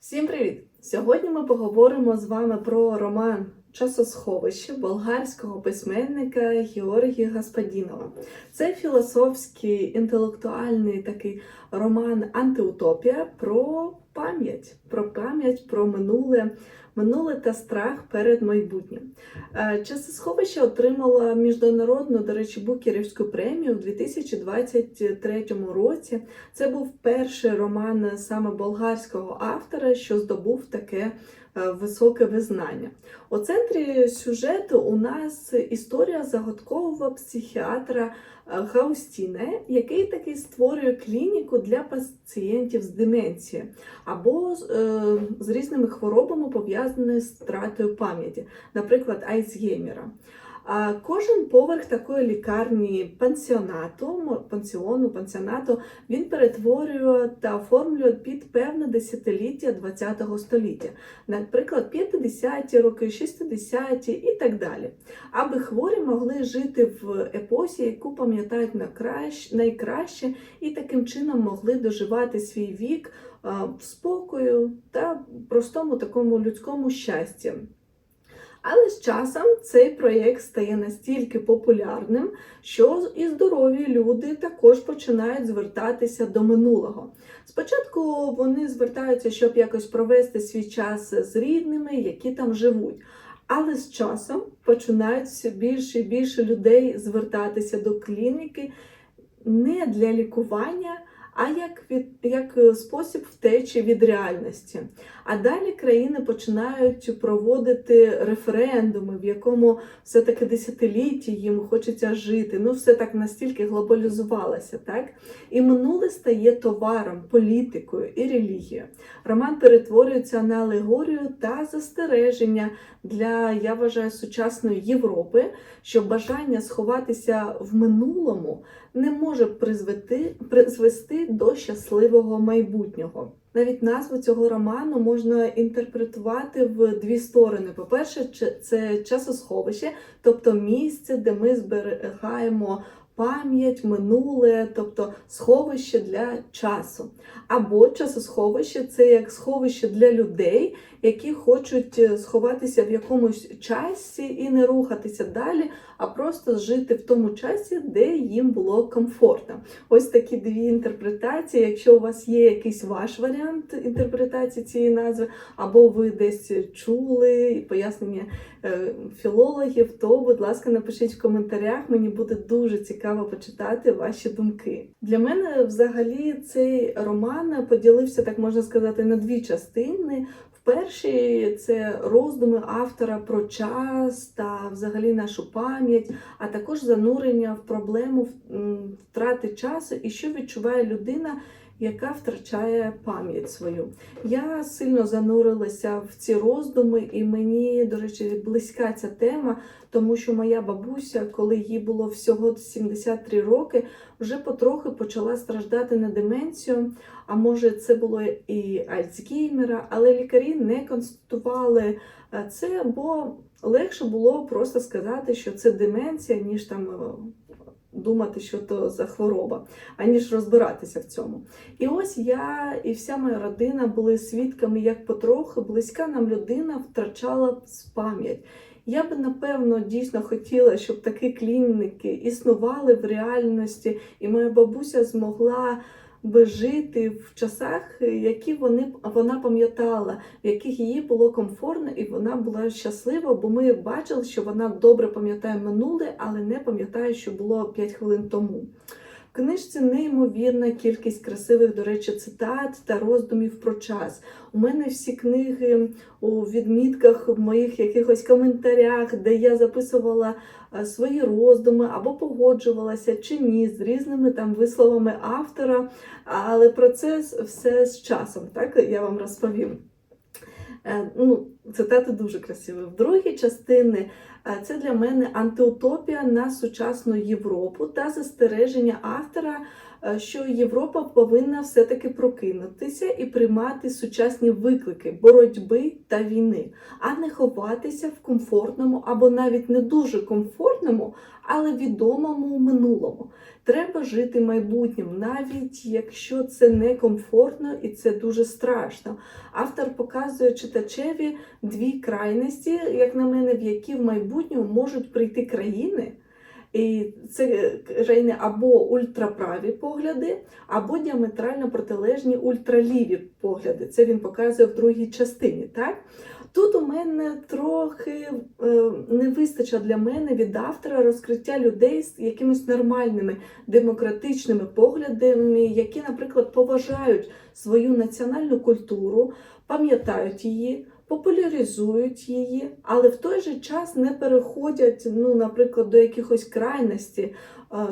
Всім привіт! Сьогодні ми поговоримо з вами про роман Часосховище болгарського письменника Георгія Гаспадінова. Це філософський інтелектуальний такий роман Антиутопія про пам'ять, про пам'ять, про минуле, минуле та страх перед майбутнім. Е, Часосховище отримало міжнародну, до речі, Букерівську премію у 2023 році. Це був перший роман саме болгарського автора, що здобув таке високе визнання. У центрі сюжету у нас історія загадкового психіатра е, Гаустіне, який таки створює клініку для пацієнтів з деменцією або з, е, різними хворобами, пов'язаними з втратою пам'яті, наприклад, Альцгеймера. Кожен поверх такої лікарні пансіонату, пансіону, пансіонату, він перетворює та оформлює під певне десятиліття ХХ століття, наприклад, 50-ті роки, 60-ті і так далі, аби хворі могли жити в епосі, яку пам'ятають накращ- найкраще, і таким чином могли доживати свій вік спокою та простому такому людському щасті. Але з часом цей проєкт стає настільки популярним, що і здорові люди також починають звертатися до минулого. Спочатку вони звертаються, щоб якось провести свій час з рідними, які там живуть. Але з часом починають все більше і більше людей звертатися до клініки не для лікування, а як, від, як е, спосіб втечі від реальності. А далі країни починають проводити референдуми, в якому все-таки десятиліття їм хочеться жити. Ну, все так настільки глобалізувалося, так? І минуле стає товаром, політикою і релігією. Роман перетворюється на алегорію та застереження для, я вважаю, сучасної Європи, що бажання сховатися в минулому не може призвести, призвести до щасливого майбутнього. Навіть назву цього роману можна інтерпретувати в дві сторони. По-перше, це часосховище, тобто місце, де ми зберігаємо пам'ять, минуле, тобто сховище для часу. Або часосховище це як сховище для людей, які хочуть е, сховатися в якомусь часі і не рухатися далі, а просто жити в тому часі, де їм було комфортно. Ось такі дві інтерпретації. Якщо у вас є якийсь ваш варіант інтерпретації цієї назви, або ви десь чули пояснення е, філологів, то, будь ласка, напишіть в коментарях. Мені буде дуже цікаво почитати ваші думки. Для мене взагалі цей роман поділився, так можна сказати, на дві частини. Перший це роздуми автора про час та взагалі нашу пам'ять, а також занурення в проблему втрати часу і що відчуває людина, яка втрачає пам'ять свою. Я сильно занурилася в ці роздуми, і мені, до речі, близька ця тема, тому що моя бабуся, коли їй було всього 73 роки, вже потрохи почала страждати на деменцію. А може, це було і Альцгеймера, але лікарі не констатували це, бо легше було просто сказати, що це деменція, ніж там думати, що то за хвороба, аніж розбиратися в цьому. І ось я і вся моя родина були свідками, як потрохи близька нам людина втрачала пам'ять. Я би напевно дійсно хотіла, щоб такі клініки існували в реальності, і моя бабуся змогла би жити в часах, які вони вона пам'ятала, в яких їй було комфортно, і вона була щаслива, бо ми бачили, що вона добре пам'ятає минуле, але не пам'ятає, що було 5 хвилин тому. В книжці неймовірна кількість красивих, до речі, цитат та роздумів про час. У мене всі книги у відмітках, в моїх якихось коментарях, де я записувала е, свої роздуми або погоджувалася чи ні з різними там висловами автора. Але про це все з часом, так я вам розповім. Е, Ну, цитати дуже красиві. В другій частині е, це для мене антиутопія на сучасну Європу та застереження автора е, що Європа повинна все-таки прокинутися і приймати сучасні виклики боротьби та війни, а не ховатися в комфортному або навіть не дуже комфортному, але відомому минулому. Треба жити майбутнім, навіть якщо це не комфортно і це дуже страшно. Автор показує читачеві дві крайності, як на мене, в які в майбутньому можуть прийти країни. І це країни або ультраправі погляди, або діаметрально протилежні ультраліві погляди. Це він показує в другій частині. Так? Тут у мене трохи е, не вистачило для мене від автора розкриття людей з якимись нормальними демократичними поглядами, які, наприклад, поважають свою національну культуру, пам'ятають її, популяризують її, але в той же час не переходять, ну, наприклад, до якихось крайності, е,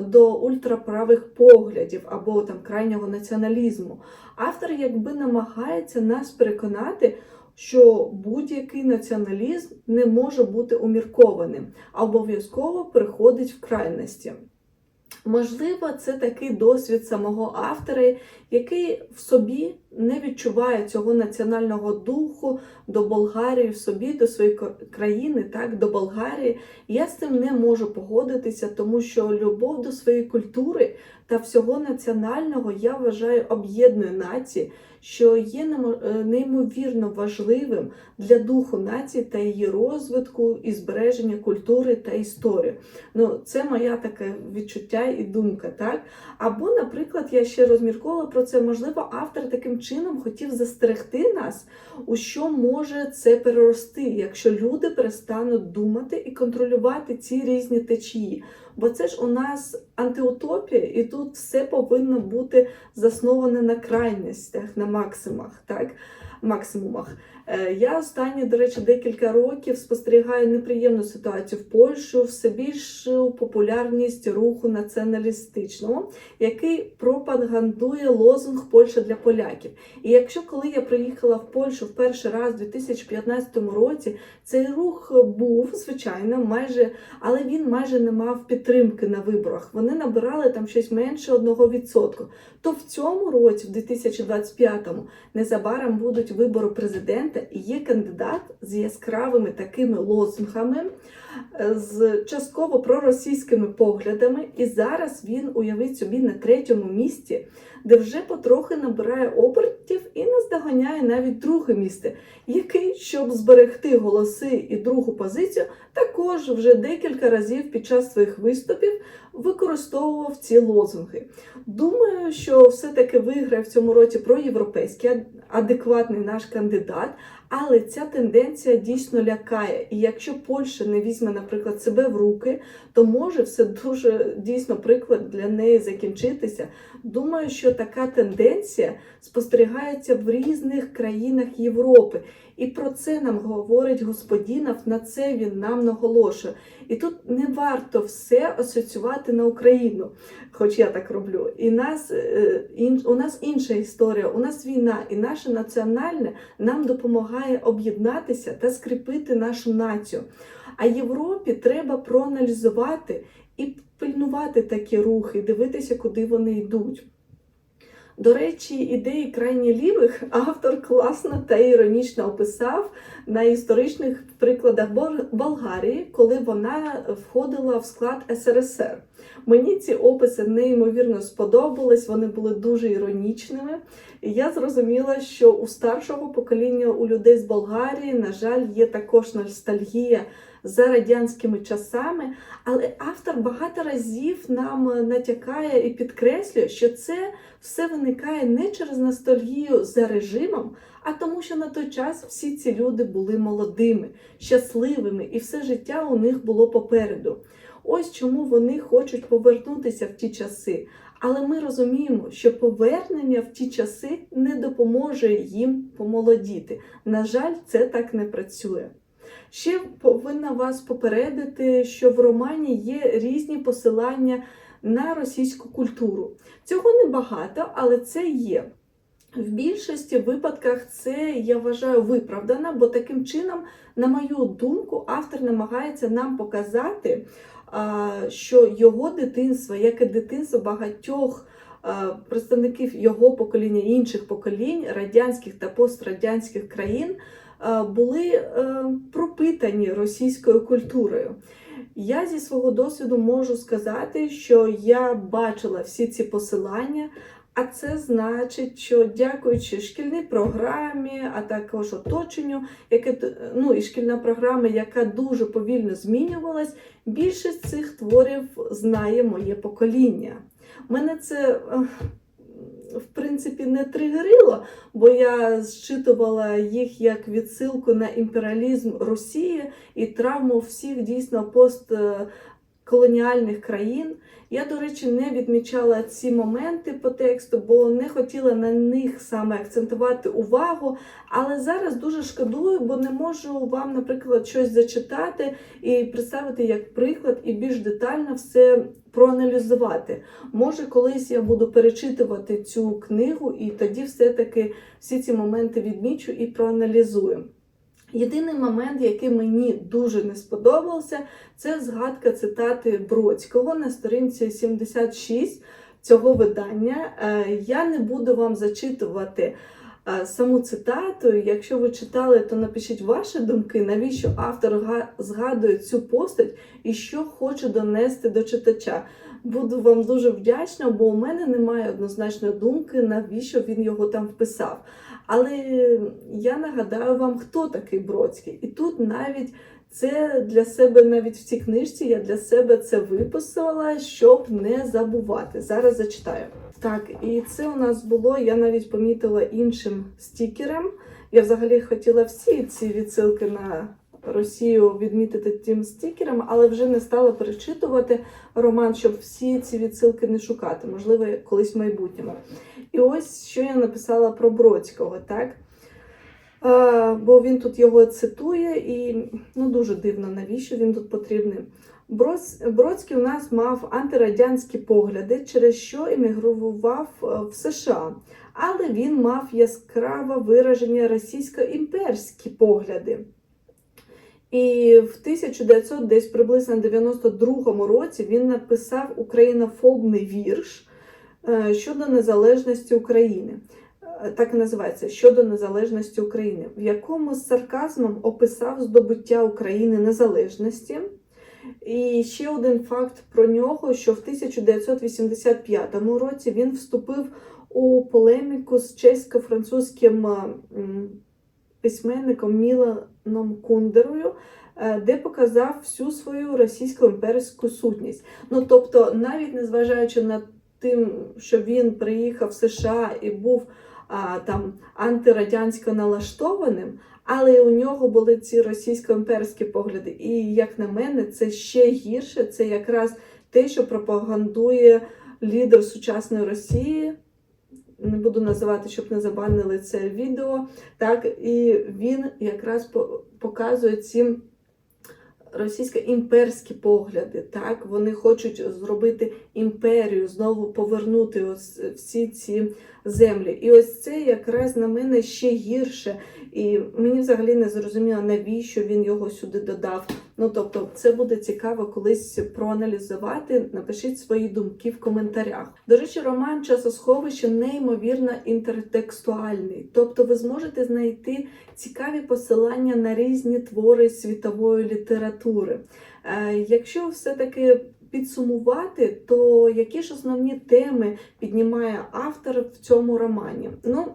до ультраправих поглядів або там крайнього націоналізму. Автор якби намагається нас переконати. Що будь-який націоналізм не може бути уміркованим, а обов'язково переходить в крайності. Можливо, це такий досвід самого автора, який в собі не відчуває цього національного духу до Болгарії в собі, до своєї країни, так, до Болгарії. Я з цим не можу погодитися, тому що любов до своєї культури та всього національного я вважаю об'єднує нації, що є неймовірно важливим для духу нації та її розвитку і збереження культури та історії. Ну, це моя таке відчуття і думка, так? Або, наприклад, я ще розмірковувала про це, можливо, автор таким чином хотів застерегти нас, у що може це перерости, якщо люди перестануть думати і контролювати ці різні течії. Бо це ж у нас антиутопія, і тут все повинно бути засноване на крайностях, на максимах, так? максимумах. Е, Я останні, до речі, декілька років спостерігаю неприємну ситуацію в Польщу, все більшу популярність руху націоналістичного, який пропагандує лозунг Польща для поляків. І якщо коли я приїхала в Польщу в перший раз у 2015 році, цей рух був, звичайно, майже, але він майже не мав підтримки на виборах. Вони набирали там щось менше 1%. То в цьому році, в 2025-му, незабаром будуть вибори президента і є кандидат з яскравими такими лозунгами, з частково проросійськими поглядами. І зараз він уявить собі на третьому місці, де вже потрохи набирає обертів і наздоганяє навіть друге місце, який, щоб зберегти голоси і другу позицію, також вже декілька разів під час своїх виступів використовував ці лозунги. Думаю, що все-таки виграє в цьому році проєвропейський адекватний наш кандидат, але ця тенденція дійсно лякає. І якщо Польща не візьме, наприклад, себе в руки, то може все дуже дійсно приклад для неї закінчитися. Думаю, що така тенденція спостерігається в різних країнах Європи. І про це нам говорить Господінов, на це він нам наголошує. І тут не варто все асоціювати на Україну, хоч я так роблю. І нас, е, ін, у нас інша історія, у нас війна, і наше національне нам допомагає об'єднатися та скріпити нашу націю. А Європі треба проаналізувати і пильнувати такі рухи, дивитися, куди вони йдуть. До речі, ідеї крайні лівих автор класно та іронічно описав на історичних прикладах Болгарії, коли вона входила в склад СРСР. Мені ці описи неймовірно сподобались, вони були дуже іронічними. І я зрозуміла, що у старшого покоління у людей з Болгарії, на жаль, є також ностальгія за радянськими часами, але автор багато разів нам натякає і підкреслює, що це все виникає не через ностальгію за режимом, а тому, що на той час всі ці люди були молодими, щасливими, і все життя у них було попереду. Ось чому вони хочуть повернутися в ті часи. Але ми розуміємо, що повернення в ті часи не допоможе їм помолодіти. На жаль, це так не працює. Ще повинна вас попередити, що в романі є різні посилання на російську культуру. Цього небагато, але це є. В більшості випадках це я вважаю виправдано, бо таким чином, на мою думку, автор намагається нам показати, що його дитинство, як і дитинство багатьох представників його покоління, інших поколінь, радянських та пострадянських країн, були е, пропитані російською культурою. Я зі свого досвіду можу сказати, що я бачила всі ці посилання. А це значить, що дякуючи шкільній програмі, а також оточенню, яке ну і шкільна програма, яка дуже повільно змінювалась, більшість цих творів знає моє покоління. Мене це е, в принципі не тригерило, бо я зчитувала їх як відсилку на імперіалізм Росії і травму всіх дійсно постколоніальних країн. Я, до речі, не відмічала ці моменти по тексту, бо не хотіла на них саме акцентувати увагу. Але зараз дуже шкодую, бо не можу вам, наприклад, щось зачитати і представити як приклад, і більш детально все проаналізувати. Може, колись я буду перечитувати цю книгу, і тоді все-таки всі ці моменти відмічу і проаналізую. Єдиний момент, який мені дуже не сподобався, це згадка цитати Бродського на сторінці 76 цього видання. Е, Я не буду вам зачитувати саму цитату. Якщо ви читали, то напишіть ваші думки, навіщо автор згадує цю постать і що хоче донести до читача. Буду вам дуже вдячна, бо у мене немає однозначної думки, навіщо він його там вписав. Але я нагадаю вам, хто такий Бродський. І тут навіть це для себе, навіть в цій книжці, я для себе це виписала, щоб не забувати. Зараз зачитаю. Так, і це у нас було, я навіть помітила іншим стікером. Я взагалі хотіла всі ці відсилки на Росію відмітити тим стікером, але вже не стала перечитувати роман, щоб всі ці відсилки не шукати, можливо, колись в майбутньому. І ось що я написала про Бродського, так? Е, бо він тут його цитує, і ну, дуже дивно, навіщо він тут потрібний. Бродський у нас мав антирадянські погляди, через що емігрував е, в США. Але він мав яскраво вираження російсько-імперські погляди. І в 1900, десь приблизно 92 році він написав українофобний вірш е, щодо незалежності України. Так і називається щодо незалежності України, в якому з сарказмом описав здобуття України незалежності. І ще один факт про нього, що в 1985 році він вступив у полеміку з чесько-французьким письменником Міланом Кундерою, е, де показав всю свою російсько-імперську сутність. Ну тобто, навіть незважаючи на тим, що він приїхав в США і був а, там антирадянсько налаштованим, але у нього були ці російсько-імперські погляди. І, як на мене, це ще гірше. Це якраз те, що пропагандує лідер сучасної Росії. Не буду називати, щоб не забанили це відео. Так, і він якраз по- показує ці російсько-імперські погляди. Так, вони хочуть зробити імперію, знову повернути ось всі ці землі. І ось це якраз на мене ще гірше. І мені взагалі не зрозуміло, навіщо він його сюди додав. Ну тобто, це буде цікаво колись проаналізувати. Напишіть свої думки в коментарях. До речі, роман Часосховище неймовірно інтертекстуальний. Тобто, ви зможете знайти цікаві посилання на різні твори світової літератури. Е, Якщо все-таки підсумувати, то які ж основні теми піднімає автор в цьому романі? Ну,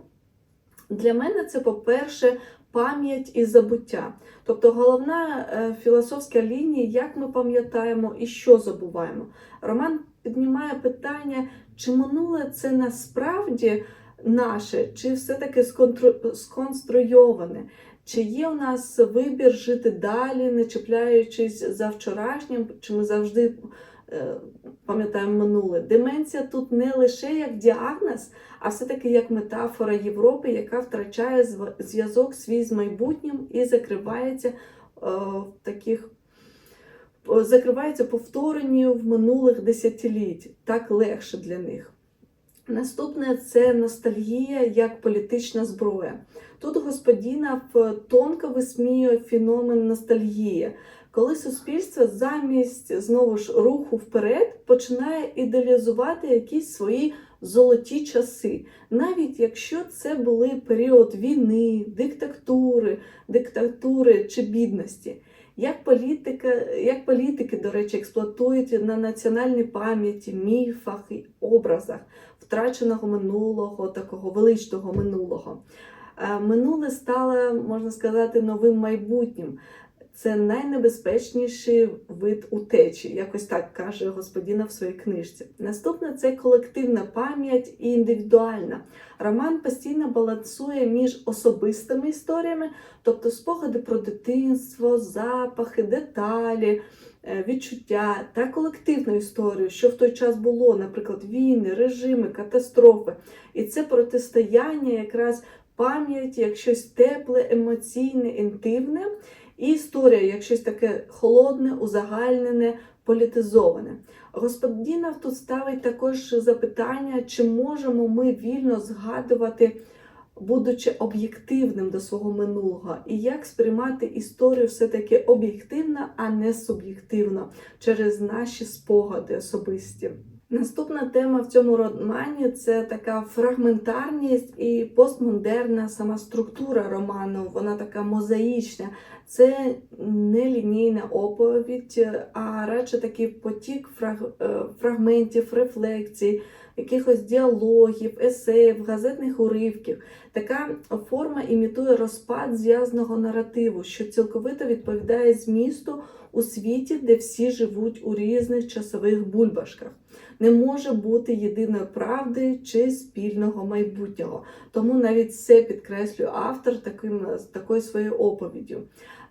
для мене це, по-перше, пам'ять і забуття. Тобто головна е, філософська лінія, як ми пам'ятаємо і що забуваємо. Роман піднімає питання, чи минуле це насправді наше, чи все-таки сконструйоване. Чи є у нас вибір жити далі, не чіпляючись за вчорашнім, чи ми завжди пам'ятаємо минуле? Деменція тут не лише як діагноз, а все-таки як метафора Європи, яка втрачає зв'язок свій з майбутнім і закривається е, в таких. е, Закривається повторенню в минулих десятиліть, так легше для них. Наступне це ностальгія як політична зброя. Тут господінов тонко висміює феномен ностальгії. Коли суспільство замість знову ж руху вперед починає ідеалізувати якісь свої золоті часи, навіть якщо це були період війни, диктатури, диктатури чи бідності. Як політика, як політики, до речі, експлуатують на національній пам'яті, міфах і образах втраченого минулого, такого величного минулого. Е, Минуле стало, можна сказати, новим майбутнім. Це найнебезпечніший вид утечі, якось так каже господіна в своїй книжці. Наступне це колективна пам'ять і індивідуальна. Роман постійно балансує між особистими історіями, тобто спогади про дитинство, запахи, деталі, е, відчуття та колективну історію, що в той час було, наприклад, війни, режими, катастрофи. І це протистояння якраз пам'яті як щось тепле, емоційне, інтимне, і історія як щось таке холодне, узагальнене, політизоване. Господінов тут ставить також запитання, чи можемо ми вільно згадувати, будучи об'єктивним до свого минулого, і як сприймати історію все-таки об'єктивно, а не суб'єктивно через наші спогади особисті. Наступна тема в цьому романі це така фрагментарність і постмодерна сама структура роману. Вона така мозаїчна. Це не лінійна оповідь, а радше такий потік е, фрагментів, рефлексій, якихось діалогів, есеїв, газетних уривків. Така форма імітує розпад зв'язаного наративу, що цілковито відповідає змісту у світі, де всі живуть у різних часових бульбашках. Не може бути єдиної правди чи спільного майбутнього. Тому навіть це підкреслює автор таким, такою своєю оповіддю.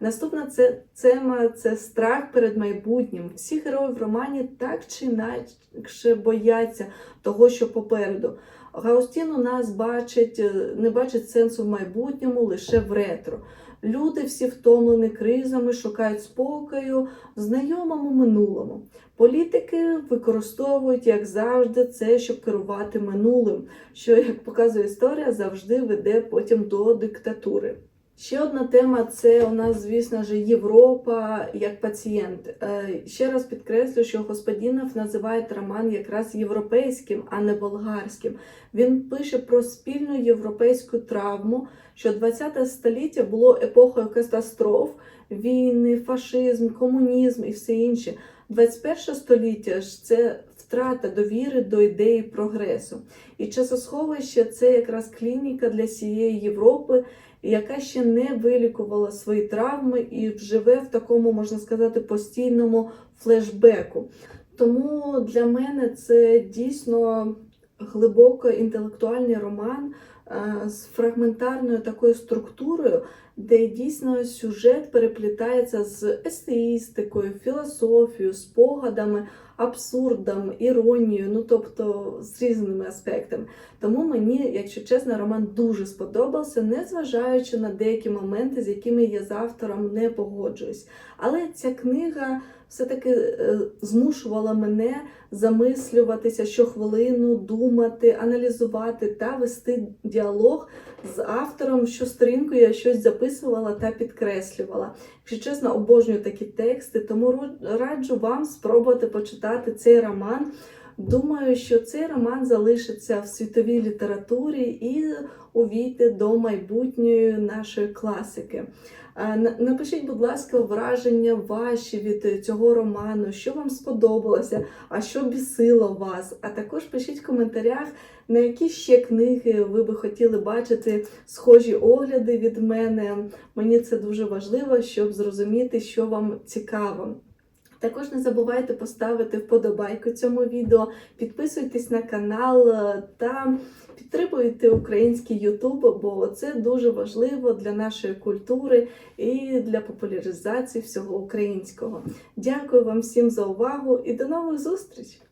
Наступна це тема це страх перед майбутнім. Всі герої в романі так чи інакше бояться того, що попереду. Гаустін у нас бачить, е, не бачить сенсу в майбутньому лише в ретро. Люди всі втомлені кризами, шукають спокою в знайомому минулому. Політики використовують, як завжди, це, щоб керувати минулим, що, як показує історія, завжди веде потім до диктатури. Ще одна тема це у нас, звісно ж, Європа як пацієнт. Е, Ще раз підкреслю, що Господінов називає роман якраз європейським, а не болгарським. Він пише про спільну європейську травму, що 20 століття було епохою катастроф, війни, фашизм, комунізм і все інше. 21 століття ж це втрата довіри до ідеї прогресу. І часосховище це якраз клініка для всієї Європи, яка ще не вилікувала свої травми і живе в такому, можна сказати, постійному флешбеку. Тому для мене це дійсно глибоко інтелектуальний роман е, з фрагментарною такою структурою, де дійсно сюжет переплітається з естеїстикою, філософією, спогадами, абсурдом, іронією, ну тобто з різними аспектами. Тому мені, якщо чесно, роман дуже сподобався, незважаючи на деякі моменти, з якими я з автором не погоджуюсь. Але ця книга все-таки е, змушувала мене замислюватися щохвилину, думати, аналізувати та вести діалог з автором, що сторінку я щось записувала та підкреслювала. Якщо чесно, обожнюю такі тексти, тому раджу вам спробувати почитати цей роман. Думаю, що цей роман залишиться в світовій літературі і увійде до майбутньої нашої класики. Напишіть, будь ласка, враження ваші від цього роману, що вам сподобалося, а що бісило вас. А також пишіть в коментарях, на які ще книги ви би хотіли бачити схожі огляди від мене. Мені це дуже важливо, щоб зрозуміти, що вам цікаво. Також не забувайте поставити вподобайку цьому відео, підписуйтесь на канал е, та підтримуйте український Ютуб, бо це дуже важливо для нашої культури і для популяризації всього українського. Дякую вам всім за увагу і до нових зустрічей!